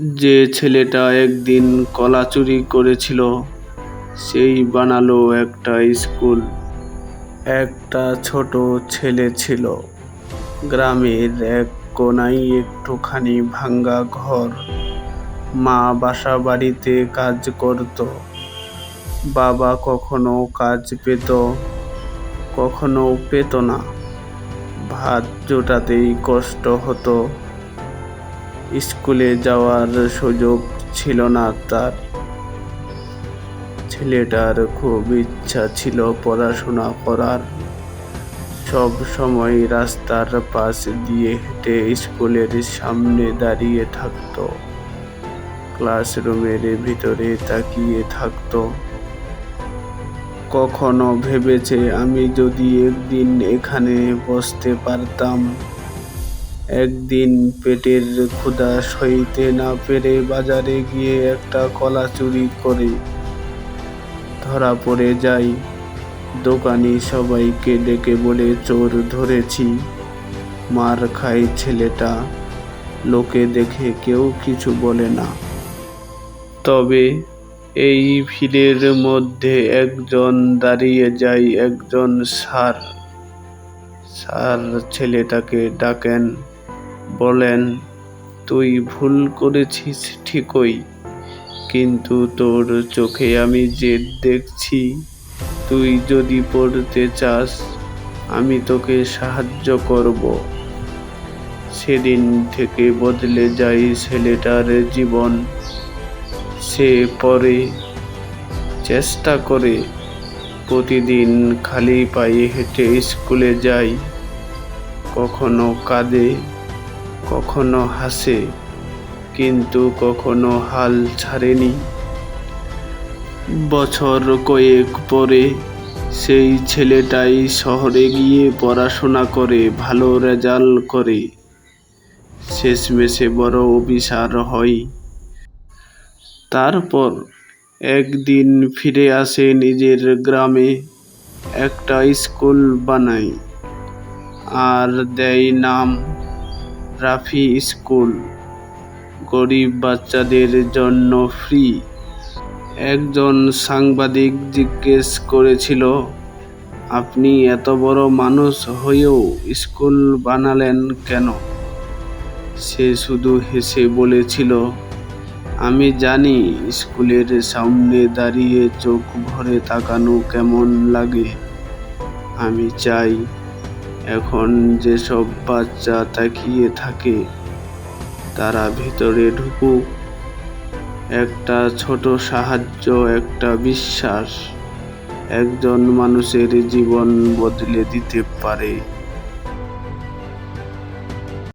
যে ছেলেটা একদিন কলা চুরি করেছিল, সেই বানালো একটা স্কুল। একটা ছোট ছেলে ছিল। গ্রামের এক কোনায় একটুখানি ভাঙ্গা ঘর। মা বাসা বাড়িতে কাজ করত। বাবা কখনো কাজ পেত, কখনো পেত না। ভাত জোটাতেই কষ্ট হতো। স্কুলে যাওয়ার সুযোগ ছিল না তার। ছেলেটার খুব ইচ্ছা ছিল পড়াশোনা করার। সব সময় রাস্তার পাশ দিয়ে হেঁটে স্কুলের সামনে দাঁড়িয়ে থাকতো। ক্লাসরুমের ভিতরে তাকিয়ে থাকতো। কখনো ভেবেছে, আমি যদি একদিন এখানে বসতে পারতাম একদিন পেটের ক্ষুধা সইতে না পেরে বাজারে গিয়ে একটা কলা চুরি করে ধরা পড়ে যাই। দোকানি সবাইকে ডেকে বলে, চোর ধরেছি। মার খাই ছেলেটা। লোকে দেখে কেউ কিছু বলে না। তবে এই ভিড়ের মধ্যে একজন দাঁড়িয়ে যায় একজন সার। সার ছেলেটাকে ডাকেন। বলেন, তুই ভুল করেছিস ঠিকই, কিন্তু তোর চোখে আমি যে দেখছি। তুই যদি পড়তে চাস, আমি তোকে সাহায্য করব। সেদিন থেকে বদলে যায় ছেলেটার জীবন। সে পরে চেষ্টা করে প্রতিদিন খালি পায়ে হেঁটে স্কুলে যায় কখনো কাঁদে কখনো হাসে, কিন্তু কখনো হাল ছাড়েনি। বছর কয়েক পরে সেই ছেলেটাই শহরে গিয়ে পড়াশোনা করে, ভালো রেজাল্ট করে। শেষমেশে বড় অফিসার হয় তারপর একদিন ফিরে আসে নিজের গ্রামে, একটা স্কুল বানায় আর দেয় নাম রাফি স্কুল, গরিব বাচ্চাদের জন্য ফ্রি। একজন সাংবাদিক জিজ্ঞেস করেছিল, আপনি এত বড় মানুষ হয়েও স্কুল বানালেন কেন? সে শুধু হেসে বলেছিল, আমি জানি স্কুলের সামনে দাঁড়িয়ে চোখ ভরে তাকানো কেমন লাগে। আমি চাই এখন যেসব বাচ্চা তাকিয়ে থাকে, তারা ভিতরে ঢুকুক। একটা ছোট সাহায্য, একটা বিশ্বাস। একজন মানুষের জীবন বদলে দিতে পারে।